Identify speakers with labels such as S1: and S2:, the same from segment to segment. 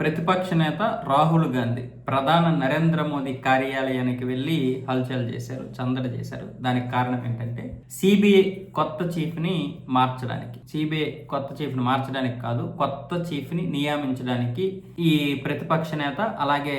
S1: ప్రతిపక్ష నేత రాహుల్ గాంధీ ప్రధాన నరేంద్ర మోదీ కార్యాలయానికి వెళ్ళి హల్చల్ చేశారు చందడ చేశారు. దానికి కారణం ఏంటంటే సిబిఐ కొత్త చీఫ్ని మార్చడానికి. సిబిఐ కొత్త చీఫ్ని మార్చడానికి కాదు కొత్త చీఫ్ని నియామించడానికి నియమించడానికి ఈ ప్రతిపక్ష నేత అలాగే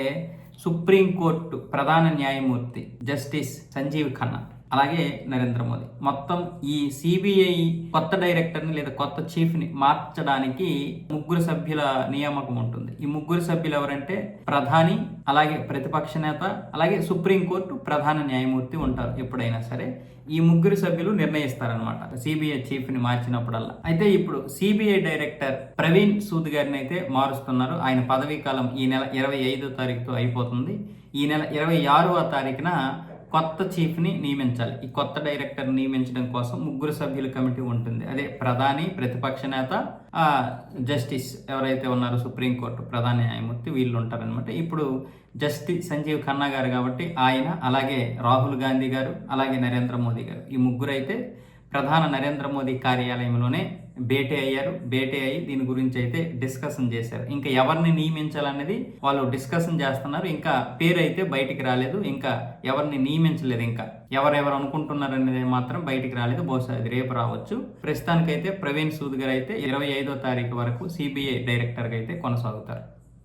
S1: సుప్రీంకోర్టు ప్రధాన న్యాయమూర్తి జస్టిస్ సంజీవ్ ఖన్నా అలాగే నరేంద్ర మోదీ. మొత్తం ఈ సిబిఐ కొత్త డైరెక్టర్ని లేదా కొత్త చీఫ్ని మార్చడానికి ముగ్గురు సభ్యుల నియామకం ఉంటుంది. ఈ ముగ్గురు సభ్యులు ఎవరంటే ప్రధాని అలాగే ప్రతిపక్ష నేత అలాగే సుప్రీంకోర్టు ప్రధాన న్యాయమూర్తి ఉంటారు ఎప్పుడైనా సరే. ఈ ముగ్గురు సభ్యులు నిర్ణయిస్తారనమాట సిబిఐ చీఫ్ని మార్చినప్పుడల్లా. అయితే ఇప్పుడు సిబిఐ డైరెక్టర్ ప్రవీణ్ సూద్ గారిని అయితే మారుస్తున్నారు. ఆయన పదవీ కాలం ఈ నెల ఇరవై ఐదో తారీఖుతో అయిపోతుంది. ఈ నెల ఇరవై ఆరవ తారీఖున కొత్త చీఫ్ని నియమించాలి. ఈ కొత్త డైరెక్టర్ నియమించడం కోసం ముగ్గురు సభ్యుల కమిటీ ఉంటుంది. అదే ప్రధాని ప్రతిపక్ష నేత జస్టిస్ ఎవరైతే ఉన్నారో సుప్రీంకోర్టు ప్రధాన న్యాయమూర్తి వీళ్ళు ఉంటారనమాట ఇప్పుడు జస్టిస్ సంజీవ్ ఖన్నా గారు కాబట్టి ఆయన అలాగే రాహుల్ గాంధీ గారు అలాగే నరేంద్ర మోదీ గారు. ఈ ముగ్గురు అయితే ప్రధాన నరేంద్ర మోదీ కార్యాలయంలోనే భేటీ అయ్యారు. భేటీ అయ్యి దీని గురించి అయితే డిస్కషన్ చేశారు. ఇంకా ఎవరిని నియమించాలనేది వాళ్ళు డిస్కషన్ చేస్తున్నారు. ఇంకా పేరు అయితే బయటికి రాలేదు. ఇంకా ఎవరిని నియమించలేదు. ఇంకా ఎవరెవరు అనుకుంటున్నారు అనేది మాత్రం బయటికి రాలేదు. బహుశా అది రేపు రావచ్చు. ప్రస్తుతానికైతే ప్రవీణ్ సూద్ గారు అయితే ఇరవై ఐదో తారీఖు వరకు సిబిఐ డైరెక్టర్గా అయితే కొనసాగుతారు.